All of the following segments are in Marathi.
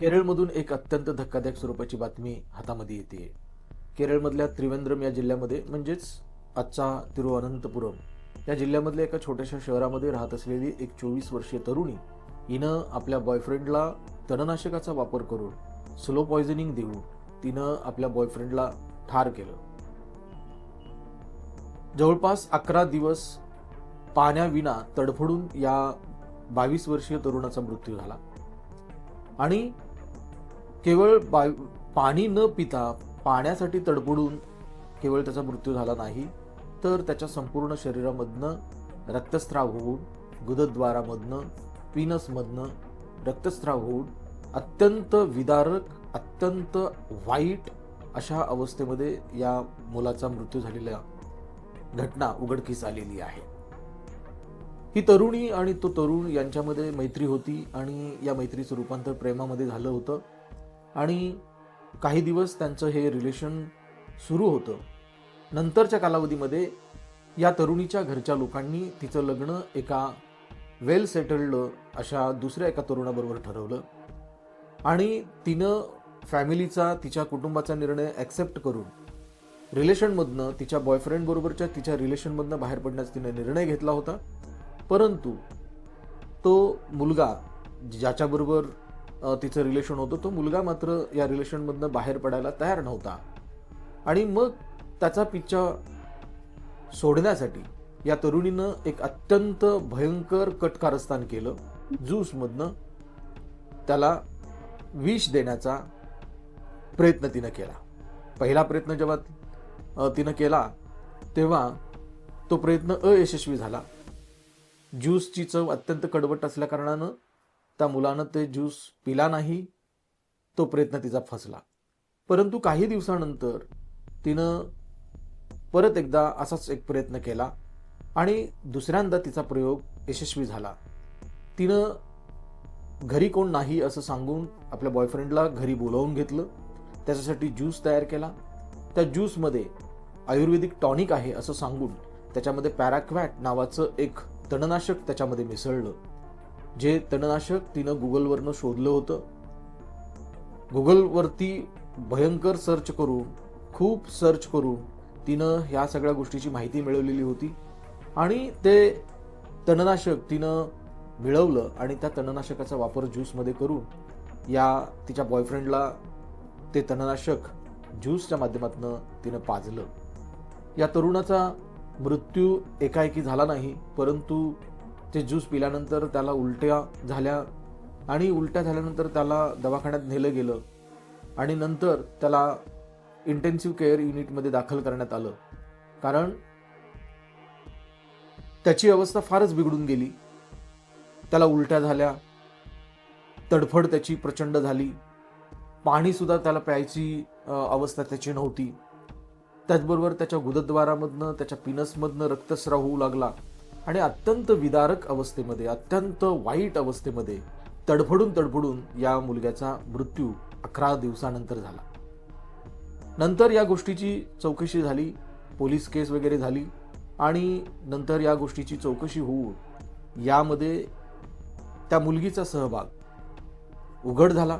केरळमधून एक अत्यंत धक्कादायक स्वरूपाची बातमी हातामध्ये येते. केरळमधल्या त्रिवेंद्रम या जिल्ह्यामध्ये म्हणजेच आजचा तिरुअनंतपुरम या जिल्ह्यामधल्या एका छोट्याशा शहरामध्ये राहत असलेली एक चोवीस वर्षीय तरुणी हिनं आपल्या बॉयफ्रेंडला तणनाशकाचा वापर करून स्लो पॉयझनिंग देऊन तिनं आपल्या बॉयफ्रेंडला ठार केलं. जवळपास अकरा दिवस पाण्याविना तडफडून या बावीस वर्षीय तरुणाचा मृत्यू झाला. आणि केवळ बा पाणी न पिता पाण्यासाठी तडबडून केवळ त्याचा मृत्यू झाला नाही तर त्याच्या संपूर्ण शरीरामधनं रक्तस्राव होऊन गुदद्वारामधनं पिनसमधनं रक्तस्राव होऊन अत्यंत विदारक अत्यंत वाईट अशा अवस्थेमध्ये या मुलाचा मृत्यू झालेल्या घटना उघडकीस आलेली आहे. ही तरुणी आणि तो तरुण यांच्यामध्ये मैत्री होती आणि या मैत्रीचं रूपांतर प्रेमामध्ये झालं होतं. आणि काही दिवस त्यांचं हे रिलेशन सुरू होतं. नंतरच्या कालावधीमध्ये या तरुणीच्या घरच्या लोकांनी तिचं लग्न एका वेल सेटल्ड अशा दुसऱ्या एका तरुणाबरोबर ठरवलं. आणि तिनं फॅमिलीचा तिच्या कुटुंबाचा निर्णय ॲक्सेप्ट करून रिलेशनमधनं तिच्या बॉयफ्रेंडबरोबरच्या तिच्या रिलेशनमधनं बाहेर पडण्याचा तिने निर्णय घेतला होता. परंतु तो मुलगा ज्याच्याबरोबर तिचं रिलेशन होतं. तो मुलगा मात्र या रिलेशनमधनं बाहेर पडायला तयार नव्हता. आणि मग त्याचा पिच्छा सोडण्यासाठी या तरुणीनं एक अत्यंत भयंकर कटकारस्थान केलं. ज्यूसमधनं त्याला विष देण्याचा प्रयत्न तिनं केला. पहिला प्रयत्न जेव्हा तिनं केला तेव्हा तो प्रयत्न अयशस्वी झाला. ज्यूसची चव अत्यंत कडवट असल्याकारणानं त्या मुलानं ते ज्यूस पिला नाही तो प्रयत्न तिचा फसला. परंतु काही दिवसानंतर तिनं परत एकदा असाच एक प्रयत्न केला आणि दुसऱ्यांदा तिचा प्रयोग यशस्वी झाला. तिनं घरी कोण नाही असं सांगून आपल्या बॉयफ्रेंडला घरी बोलावून घेतलं. त्याच्यासाठी ज्यूस तयार केला. त्या ज्यूसमध्ये आयुर्वेदिक टॉनिक आहे असं सांगून त्याच्यामध्ये पॅराक्वॅट नावाचं एक तणनाशक त्याच्यामध्ये मिसळलं. जे तणनाशक तिनं गुगलवरनं शोधलं होतं. गुगलवरती भयंकर सर्च करून खूप सर्च करून तिनं ह्या सगळ्या गोष्टीची माहिती मिळवलेली होती. आणि ते तणनाशक तिनं मिळवलं आणि त्या तणनाशकाचा वापर ज्यूसमध्ये करून या तिच्या बॉयफ्रेंडला ते तणनाशक ज्यूसच्या माध्यमातून तिनं पाजलं. या तरुणाचा मृत्यू एकाएकी झाला नाही परंतु ते ज्यूस पिल्यानंतर त्याला उलट्या झाल्या आणि उलट्या झाल्यानंतर त्याला दवाखान्यात नेलं गेलं आणि नंतर त्याला इंटेन्सिव्ह केअर युनिटमध्ये दाखल करण्यात आलं. कारण त्याची अवस्था फारच बिघडून गेली. त्याला उलट्या झाल्या तडफड त्याची प्रचंड झाली. पाणीसुद्धा त्याला प्यायची अवस्था त्याची नव्हती. त्याचबरोबर त्याच्या गुदद्वारामधनं त्याच्या पिनसमधनं रक्तस्राव होऊ लागला. आणि अत्यंत विदारक अवस्थेमध्ये अत्यंत वाईट अवस्थेमध्ये तडफडून तडफडून या मुलग्याचा मृत्यू अकरा दिवसानंतर झाला. नंतर या गोष्टीची चौकशी झाली पोलीस केस वगैरे झाली आणि नंतर या गोष्टीची चौकशी होऊन यामध्ये त्या मुलगीचा सहभाग उघड झाला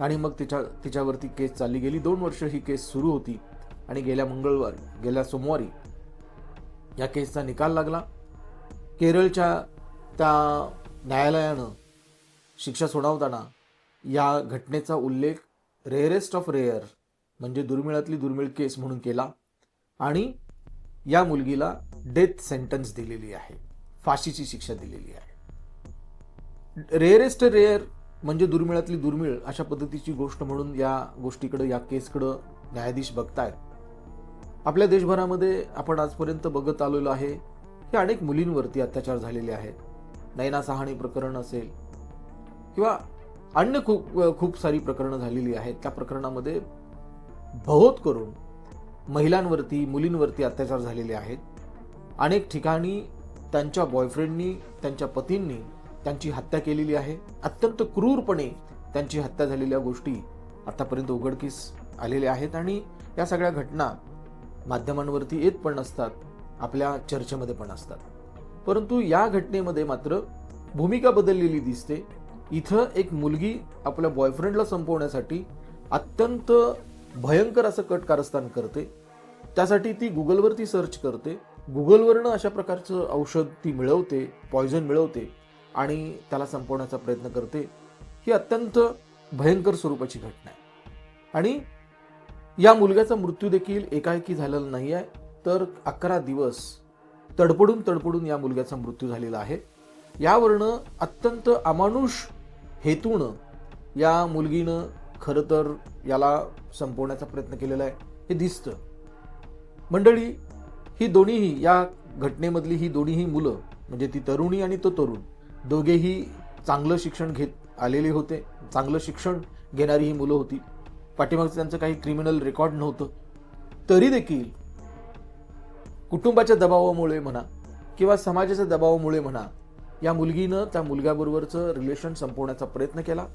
आणि मग तिच्या तिच्यावरती केस चालली गेली. दोन वर्ष ही केस सुरू होती आणि गेल्या मंगळवारी गेल्या सोमवारी या केसचा निकाल लागला. केरळच्या त्या न्यायालयानं शिक्षा सुनावताना या घटनेचा उल्लेख रेअरेस्ट ऑफ रेअर म्हणजे दुर्मिळातली दुर्मिळ केस म्हणून केला आणि या मुलगीला डेथ सेंटन्स दिलेली आहे. फाशीची शिक्षा दिलेली आहे. रेअरेस्ट रेअर म्हणजे दुर्मिळातली दुर्मिळ अशा पद्धतीची गोष्ट म्हणून या गोष्टीकडं या केसकडं न्यायाधीश बघतायत. आपल्या देशभरामध्ये आपण आजपर्यंत बघत आलेलो आहे हे अनेक मुलींवरती अत्याचार झालेले आहेत. नैना सहाणी प्रकरण असेल किंवा अन्य खूप खूप सारी प्रकरणं झालेली आहेत. त्या प्रकरणामध्ये भोवत करून महिलांवरती मुलींवरती अत्याचार झालेले आहेत. अनेक ठिकाणी त्यांच्या बॉयफ्रेंडनी त्यांच्या पतींनी त्यांची हत्या केलेली आहे. अत्यंत क्रूरपणे त्यांची हत्या झालेल्या गोष्टी आतापर्यंत उघडकीस आलेल्या आहेत आणि या सगळ्या घटना माध्यमांवरती येत पण नसतात. आपल्या चर्चेमध्ये पण असतात. परंतु या घटनेमध्ये मात्र भूमिका बदललेली दिसते. इथं एक मुलगी आपल्या बॉयफ्रेंडला संपवण्यासाठी अत्यंत भयंकर असं कट कारस्थान करते. त्यासाठी ती गुगलवरती सर्च करते. गुगलवरनं अशा प्रकारचं औषध ती मिळवते पॉयझन मिळवते आणि त्याला संपवण्याचा प्रयत्न करते. ही अत्यंत भयंकर स्वरूपाची घटना आहे. आणि या मुलग्याचा मृत्यू देखील एकाएकी झालेला नाही आहे तर अकरा दिवस तडपडून तडपडून या मुलग्याचा मृत्यू झालेला आहे. यावरनं अत्यंत अमानुष हेतूनं या मुलगीनं खरं तर याला संपवण्याचा प्रयत्न केलेला आहे. हे दिसतं. मंडळी ही दोन्हीही या घटनेमधली ही दोन्हीही मुलं म्हणजे ती तरुणी आणि तो तरुण दोघेही चांगलं शिक्षण घेत आलेले होते. चांगलं शिक्षण घेणारी ही मुलं होती. पाठीमागचं त्यांचं काही क्रिमिनल रेकॉर्ड नव्हतं. तरी देखील कुटुंबाच्या दबावामुळे म्हणा किंवा समाजाच्या दबावामुळे म्हणा या मुलगीनं त्या मुलग्याबरोबरचं रिलेशन संपवण्याचा प्रयत्न केला.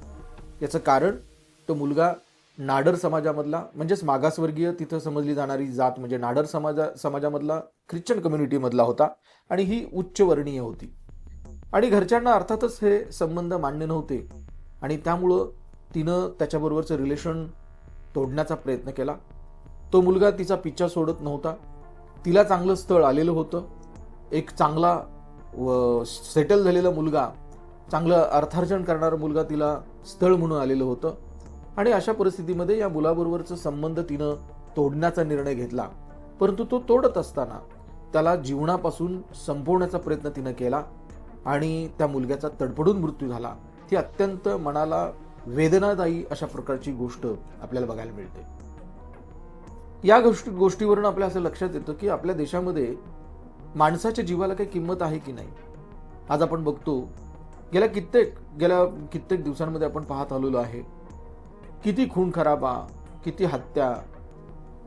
याचं कारण तो मुलगा नाडर समाजामधला म्हणजेच मागासवर्गीय तिथं समजली जाणारी जात म्हणजे नाडर समाजा समाजामधला ख्रिश्चन कम्युनिटीमधला होता आणि ही उच्चवर्णीय होती. आणि घरच्यांना अर्थातच हे संबंध मान्य नव्हते. आणि त्यामुळं तिनं त्याच्याबरोबरचं रिलेशन तोडण्याचा प्रयत्न केला. तो मुलगा तिचा पिच्छा सोडत नव्हता. तिला चांगलं स्थळ आलेलं होतं. एक चांगला व सेटल झालेला मुलगा चांगलं अर्थार्जन करणारा मुलगा तिला स्थळ म्हणून आलेलं होतं. आणि अशा परिस्थितीमध्ये या मुलाबरोबरचा संबंध तिनं तोडण्याचा निर्णय घेतला. परंतु तो तोडत असताना त्याला जीवनापासून संपवण्याचा प्रयत्न तिनं केला आणि त्या मुलग्याचा तडफडून मृत्यू झाला. ती अत्यंत मनाला वेदनादायी अशा प्रकारची गोष्ट आपल्याला बघायला मिळते. या गोष्टी गोष्टीवरून आपल्या असं लक्षात येतं की आपल्या देशामध्ये माणसाच्या जीवाला काही किंमत आहे की नाही? आज आपण बघतो गेल्या कित्येक गेल्या कित्येक दिवसांमध्ये आपण पाहत आलेलो आहे किती खून खराबा किती हत्या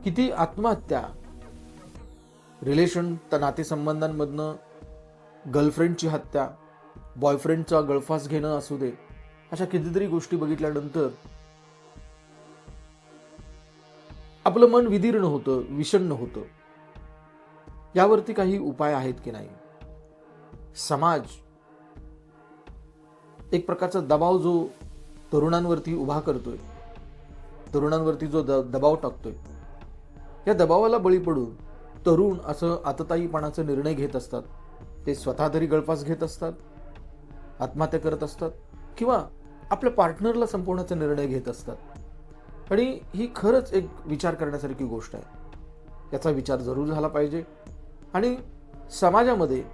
किती आत्महत्या. रिलेशन त्या नातेसंबंधांमधनं गर्लफ्रेंडची हत्या बॉयफ्रेंडचा गळफास घेणं असू दे अशा कितीतरी गोष्टी बघितल्यानंतर आपलं मन विदीर्ण होतं विषण्ण होतं. यावरती काही उपाय आहेत की नाही? समाज एक प्रकारचा दबाव जो तरुणांवरती उभा करतोय तरुणांवरती जो द दबाव टाकतोय या दबावाला बळी पडून तरुण असं आतताईपणाचा निर्णय घेत असतात. ते स्वतः तरी गळफास घेत असतात आत्महत्या करत असतात किंवा आपल्या पार्टनरला संपवण्याचा निर्णय घेत असतात. आणि ही खरंच एक विचार करण्यासारखी गोष्ट आहे. याचा विचार जरूर झाला पाहिजे. आणि समाजामध्ये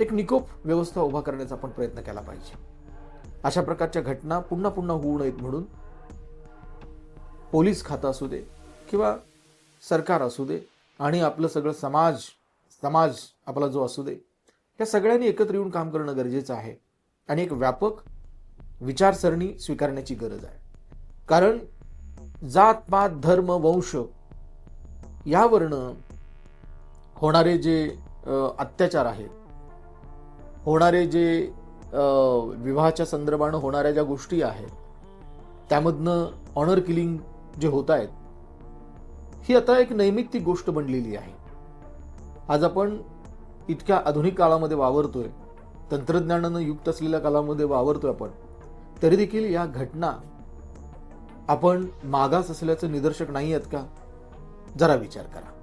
एक निकोप व्यवस्था उभा करण्याचा आपण प्रयत्न केला पाहिजे. अशा प्रकारच्या घटना पुन्हा पुन्हा होऊ नयेत म्हणून पोलीस खातं असू दे किंवा सरकार असू दे आणि आपलं सगळं समाज समाज आपला जो असू दे या सगळ्यांनी एकत्र येऊन काम करणं गरजेचं आहे. आणि एक व्यापक विचारसरणी स्वीकारण्याची गरज आहे. कारण जात पात धर्म वंश यावरनं होणारे जे अत्याचार आहेत होणारे जे विवाहाच्या संदर्भानं होणाऱ्या ज्या गोष्टी आहेत त्यामधनं ऑनर किलिंग जे होत आहेत ही आता एक नैमित्तिक गोष्ट बनलेली आहे. आज आपण इतक्या आधुनिक काळामध्ये वावरतोय तंत्रज्ञानानं युक्त असलेल्या काळामध्ये वावरतोय आपण तरी देखील या घटना आपण मागास असल्याचं निदर्शक नाही आहेत का? जरा विचार करा.